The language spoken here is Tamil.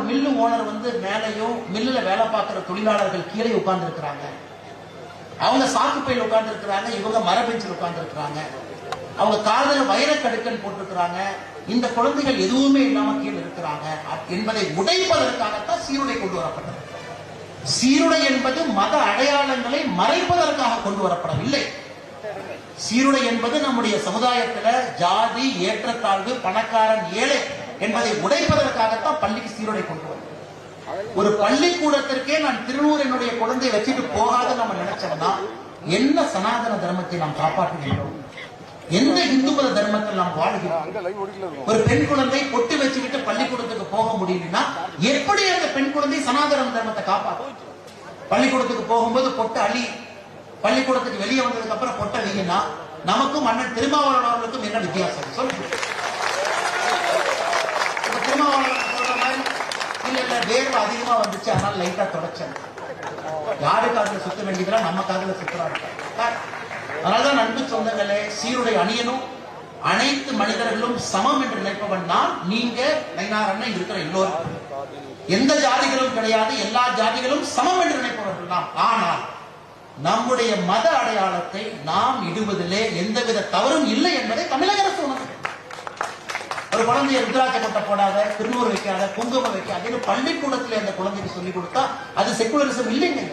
மில்லு ஓனர் வந்து மேலையும் மில்லுல வேலை பார்க்கிற தொழிலாளர்கள் கீழே உட்கார்ந்து இருக்கிறாங்க அவங்க சாக்கு பையில் உட்கார்ந்து இருக்கிறாங்க இவங்க மரபெஞ்சில் உட்கார்ந்து இருக்கிறாங்க அவங்க காதல வைரக்கடுக்கன் போட்டிருக்கிறாங்க. இந்த குழந்தைகள் எதுவுமே இல்லாம கீழே இருக்கிறாங்க. என்பதை உடைப்பதற்காகத்தான் சீருடை கொண்டு வரப்பட்டது. சீருடை என்பது மத அடையாளங்களை மறைப்பதற்காக கொண்டு வரப்படவில்லை. சீருடை என்பது நம்முடைய சமுதாயத்துல ஜாதி ஏற்றத்தாழ்வு பணக்காரன் ஏழை என்பதை உடைப்பதற்காகத்தான் பள்ளிக்கு சீரோடை கொண்டு வரும் ஒரு பள்ளிக்கூடத்திற்கே நான் திருநூறு என்னுடைய குழந்தையை வச்சுட்டு போகாத நம்ம நினைச்சோம்னா என்ன சனாதன தர்மத்தை நாம் காப்பாற்றுகின்றோம் எந்த இந்து மத தர்மத்தில் நாம் வாழ்கிறோம்? ஒரு பெண் குழந்தை பொட்டு வச்சுக்கிட்டு பள்ளிக்கூடத்துக்கு போக முடியலன்னா எப்படி அந்த பெண் குழந்தை சனாதன தர்மத்தை காப்பாற்றும்? பள்ளிக்கூடத்துக்கு போகும்போது பொட்டு அழி பள்ளிக்கூடத்துக்கு வெளியே வந்ததுக்கு அப்புறம் பொட்டை வையினா நமக்கும் அண்ணன் திருமாவளவர்களுக்கும் என்ன வித்தியாசம்? சொல்லுங்க. வேர்வை அதிகமா வந்துச்சு அதனால லைட்டா தொடச்சேன். யாரு காதுல சுத்த வேண்டியதுலாம் நம்ம காதுல சுத்துறாங்க. அதனாலதான் நண்பு சொந்தங்களே சீருடை அணியனும் அனைத்து மனிதர்களும் சமம் என்று நினைப்பவன் தான் நீங்க நைனார் அண்ணன் இருக்கிற எல்லோரும். எந்த ஜாதிகளும் கிடையாது எல்லா ஜாதிகளும் சமம் என்று நினைப்பவர்கள் தான் ஆனால் நம்முடைய மத அடையாளத்தை நாம் இடுவதிலே எந்தவித தவறும் இல்லை என்பதை தமிழக அரசு உணர்கிறது ஒரு குழந்தைய ருத்ராட்ச கொட்டை போடாத திருநூறு வைக்காத குங்குமம் வைக்காதன்னு பள்ளிக்கூடத்துல அந்த குழந்தைக்கு சொல்லி கொடுத்தா அது செக்குலரிசம் இல்லைங்க.